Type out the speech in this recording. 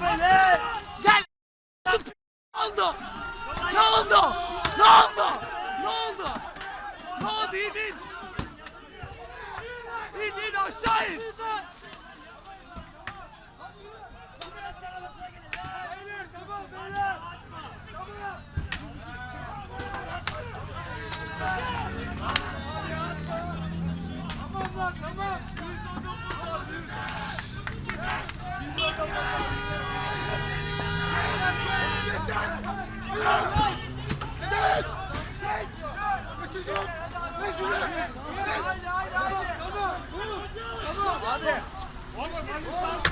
böyle. Gel. Ne oldu? Ne oldu? Ne oldu? Ne oldu? Ne oldu? İn in. İn in aşağı in. Ahmet abi hadi hadi. Hadi lan.